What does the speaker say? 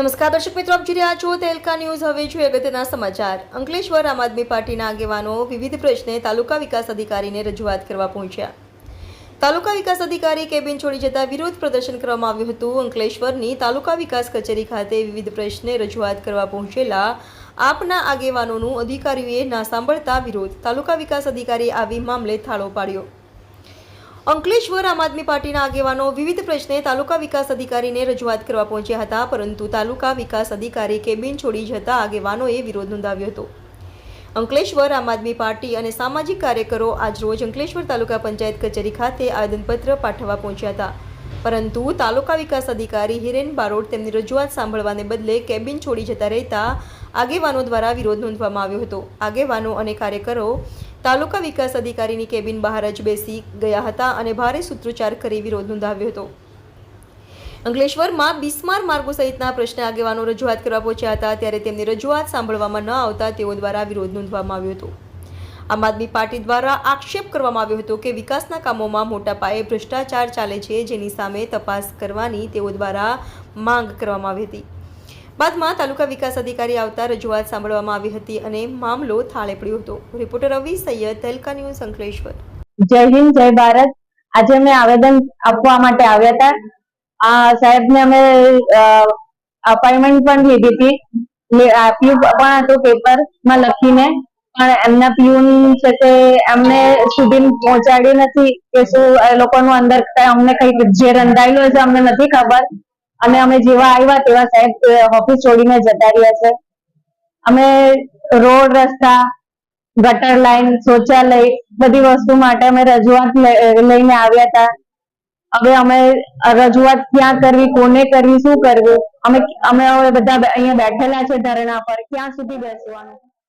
નમસ્કાર, દર્શક મિત્રો, આપ જોઈ રહ્યા છો તેલકા ન્યૂઝ. હવે જોઈએ અગત્યના સમાચાર. અંકલેશ્વર આમ આદમી પાર્ટીના આગેવાનો વિવિધ પ્રશ્ને તાલુકા વિકાસ અધિકારીને રજૂઆત કરવા પહોંચ્યા. તાલુકા વિકાસ અધિકારી કેબિન છોડી જતા વિરોધ પ્રદર્શન કરવામાં આવ્યું હતું. અંકલેશ્વરની તાલુકા વિકાસ કચેરી ખાતે વિવિધ પ્રશ્ને રજૂઆત કરવા પહોંચેલા આપના આગેવાનોનું અધિકારીઓએ ના સાંભળતા વિરોધ તાલુકા વિકાસ અધિકારી આવી મામલે થાળો પાડ્યો. અંકલેશ્વર આમ આદમી પાર્ટીના આગેવાનો વિવિધ પ્રશ્ને તાલુકા વિકાસ અધિકારીને રજૂઆત કરવા પહોંચ્યા હતા, પરંતુ તાલુકા વિકાસ અધિકારી કેબિન છોડી જતા આગેવાનોએ વિરોધ નોંધાવ્યો હતો. અંકલેશ્વર આમ આદમી પાર્ટી અને સામાજિક કાર્યકરો આજરોજ અંકલેશ્વર તાલુકા પંચાયત કચેરી ખાતે આવેદનપત્ર પાઠવવા પહોંચ્યા હતા. પરંતુ તાલુકા વિકાસ અધિકારી હિરેન બારોટ તેમની રજૂઆત સાંભળવાને બદલે કેબિન છોડી જતા રહેતા આગેવાનો દ્વારા વિરોધ નોંધવામાં આવ્યો હતો. આગેવાનો અને કાર્યકરો તાલુકા વિકાસ અધિકારીની કેબિન બહાર જ બેસી ગયા હતા અને ભારે સૂત્રોચ્ચાર કરી વિરોધ નોંધાવ્યો હતો. અંકલેશ્વરમાં બિસ્માર માર્ગો સહિતના પ્રશ્ને આગેવાનો રજૂઆત કરવા પહોંચ્યા હતા ત્યારે તેમની રજૂઆત સાંભળવામાં ન આવતા તેઓ દ્વારા વિરોધ નોંધવામાં આવ્યો હતો. આમ આદમી પાર્ટી દ્વારા આક્ષેપ કરવામાં આવ્યો હતો કે વિકાસના કામોમાં મોટા પાયે ભ્રષ્ટાચાર ચાલે છે જેની સામે તપાસ કરવાની તેઓ દ્વારા માંગ કરવામાં આવી હતી. બાદમાં તાલુકા વિકાસ અધિકારી આવતા રજૂઆત સાંભળવામાં આવી હતી અને મામલો થાળે પડ્યો હતો. રિપોર્ટર રવિ સૈયદ તલકા ન્યૂઝ અંકલેશ્વર. જય હિન્દ, જય ભારત. આજે અમે આવેદન આપવા માટે આવ્યા હતા. આ સાહેબને અમે અપોઇન્ટમેન્ટ પણ લીધી હતી. આપ્યું પણ હતું પેપરમાં લખીને. પણ એમના પ્યુન છે એમને સુધી પહોંચાડ્યું નથી કે શું એ લોકોનું અંદર અમને કઈ જે રંધાયેલું છે અમને નથી ખબર. અને અમે જેવા આવ્યા તેવા સાહેબ ઓફિસ છોડીને જતા રહ્યા છે. અમે રોડ રસ્તા ગટર લાઈન શૌચાલય બધી વસ્તુ માટે અમે રજૂઆત લઈ- લઈને આવ્યા હતા. હવે અમે રજૂઆત ક્યાં કરવી, કોને કરવી, શું કરવું? અમે અમે હવે બધા અહીંયા બેઠેલા છે ધરણા પર. ક્યાં સુધી બેસવાનું?